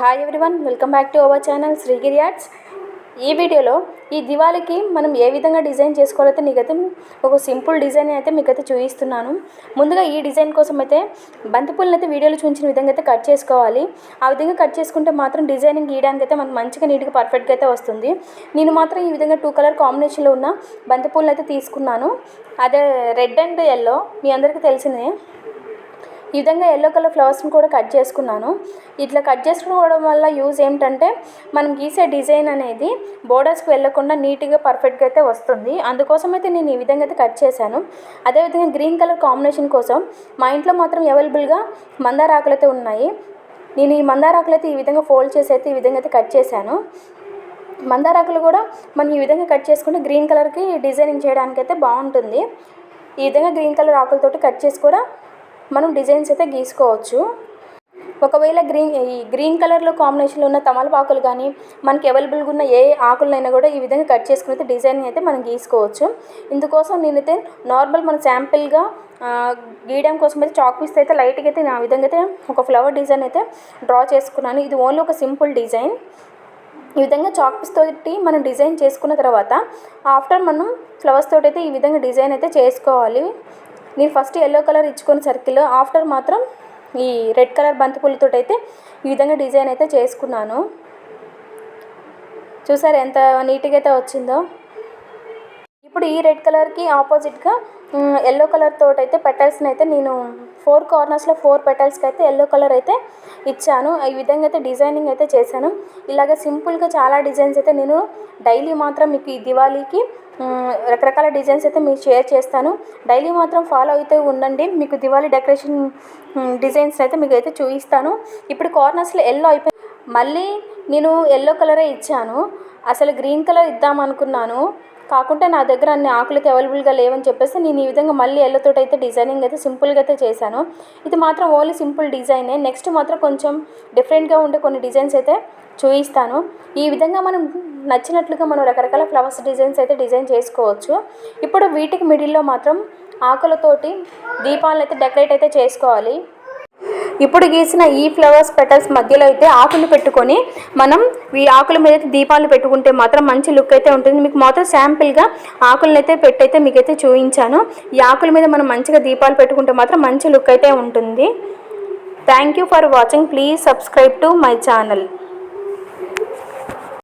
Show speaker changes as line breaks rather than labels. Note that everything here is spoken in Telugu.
Hi everyone welcome back to our channel Srigiri arts ఈ వీడియోలో ఈ దివాళికి మనం ఏ విధంగా డిజైన్ చేసుకోవాలైతే నీకైతే ఒక సింపుల్ డిజైన్ అయితే మీకైతే చూపిస్తున్నాను. ముందుగా ఈ డిజైన్ కోసం అయితే బంతిపూలను అయితే వీడియోలో చూపించిన విధంగా అయితే కట్ చేసుకోవాలి. ఆ విధంగా కట్ చేసుకుంటే మాత్రం డిజైనింగ్ గీయడానికి అయితే మనకు మంచిగా నీట్గా పర్ఫెక్ట్గా అయితే వస్తుంది. నేను మాత్రం ఈ విధంగా టూ కలర్ కాంబినేషన్లో ఉన్న బంతిపూలను అయితే తీసుకున్నాను. అదే రెడ్ అండ్ ఎల్లో మీ అందరికీ తెలిసిందే. ఈ విధంగా ఎల్లో కలర్ ఫ్లవర్స్ని కూడా కట్ చేసుకున్నాను. ఇట్లా కట్ చేసుకోవడం వల్ల యూజ్ ఏంటంటే మనం గీసే డిజైన్ అనేది బోర్డర్స్కి వెళ్ళకుండా నీట్గా పర్ఫెక్ట్గా అయితే వస్తుంది. అందుకోసం అయితే నేను ఈ విధంగా అయితే కట్ చేశాను. అదేవిధంగా గ్రీన్ కలర్ కాంబినేషన్ కోసం మా ఇంట్లో మాత్రం అవైలబుల్గా మందార ఆకులు అయితే ఉన్నాయి. నేను ఈ మందార ఆకులు అయితే ఈ విధంగా ఫోల్డ్ చేసి అయితే ఈ విధంగా అయితే కట్ చేశాను. మందారాకులు కూడా మనం ఈ విధంగా కట్ చేసుకుంటే గ్రీన్ కలర్కి డిజైనింగ్ చేయడానికి అయితే బాగుంటుంది. ఈ విధంగా గ్రీన్ కలర్ ఆకులతోటి కట్ చేసి కూడా మనం డిజైన్స్ అయితే గీసుకోవచ్చు. ఒకవేళ గ్రీన్ ఈ గ్రీన్ కలర్లో కాంబినేషన్లో ఉన్న తమలపాకులు కానీ మనకి అవైలబుల్గా ఉన్న ఏ ఆకులైనా కూడా ఈ విధంగా కట్ చేసుకుని అయితే డిజైన్ అయితే మనం గీసుకోవచ్చు. ఇందుకోసం నేనైతే నార్మల్ మన శాంపిల్గా గీయడం కోసం అయితే చాక్ పీస్ అయితే లైట్గా అయితే నా విధంగా అయితే ఒక ఫ్లవర్ డిజైన్ అయితే డ్రా చేసుకున్నాను. ఇది ఓన్లీ ఒక సింపుల్ డిజైన్. ఈ విధంగా చాక్ పీస్ తోటి మనం డిజైన్ చేసుకున్న తర్వాత ఆఫ్టర్ మనం ఫ్లవర్స్ తోటి అయితే ఈ విధంగా డిజైన్ అయితే చేసుకోవాలి. నేను ఫస్ట్ ఎల్లో కలర్ ఇచ్చుకొని సర్కిల్ ఆఫ్టర్ మాత్రం ఈ రెడ్ కలర్ బంతిపూలతో అయితే ఈ విధంగా డిజైన్ అయితే చేసుకున్నాను. చూసారు ఎంత నీట్గా అయితే వచ్చిందో? ఇప్పుడు ఈ రెడ్ కలర్కి ఆపోజిట్గా ఎల్లో కలర్ తోటి అయితే పెటల్స్ని అయితే నేను ఫోర్ కార్నర్స్లో ఫోర్ పెటల్స్కి అయితే ఎల్లో కలర్ అయితే ఇచ్చాను. ఈ విధంగా అయితే డిజైనింగ్ అయితే చేశాను. ఇలాగ సింపుల్గా చాలా డిజైన్స్ అయితే నేను డైలీ మాత్రం మీకు ఈ దివాళీకి రకరకాల డిజైన్స్ అయితే మీకు షేర్ చేస్తాను. డైలీ మాత్రం ఫాలో అయితే ఉండండి. మీకు దివాళీ డెకరేషన్ డిజైన్స్ అయితే మీకు అయితే చూపిస్తాను. ఇప్పుడు కార్నర్స్లో ఎల్లో అయిపోయి మళ్ళీ నేను ఎల్లో కలరే ఇచ్చాను. అసలు గ్రీన్ కలర్ ఇద్దాం అనుకున్నాను కాకుండా నా దగ్గర అన్ని ఆకులైతే అవైలబుల్గా లేవని చెప్పేసి నేను ఈ విధంగా మళ్ళీ ఎల్లతో అయితే డిజైనింగ్ అయితే సింపుల్గా అయితే చేశాను. ఇది మాత్రం ఓన్లీ సింపుల్ డిజైనే. నెక్స్ట్ మాత్రం కొంచెం డిఫరెంట్గా ఉండే కొన్ని డిజైన్స్ అయితే చూపిస్తాను. ఈ విధంగా మనం నచ్చినట్లుగా మనం రకరకాల ఫ్లవర్స్ డిజైన్స్ అయితే డిజైన్ చేసుకోవచ్చు. ఇప్పుడు వీటికి మిడిల్లో మాత్రం ఆకులతోటి దీపాలను అయితే డెకరేట్ అయితే చేసుకోవాలి. ఇప్పుడు గీసిన ఈ ఫ్లవర్స్ పెటల్స్ మధ్యలో అయితే ఆకులు పెట్టుకొని మనం ఈ ఆకుల మీద అయితే దీపాలు పెట్టుకుంటే మాత్రం మంచి లుక్ అయితే ఉంటుంది. మీకు మాత్రం శాంపిల్గా ఆకులను అయితే పెట్టయితే మీకైతే చూపించాను. ఈ ఆకుల మీద మనం మంచిగా దీపాలు పెట్టుకుంటే మాత్రం మంచి లుక్ అయితే ఉంటుంది. Thank you for watching please subscribe to my channel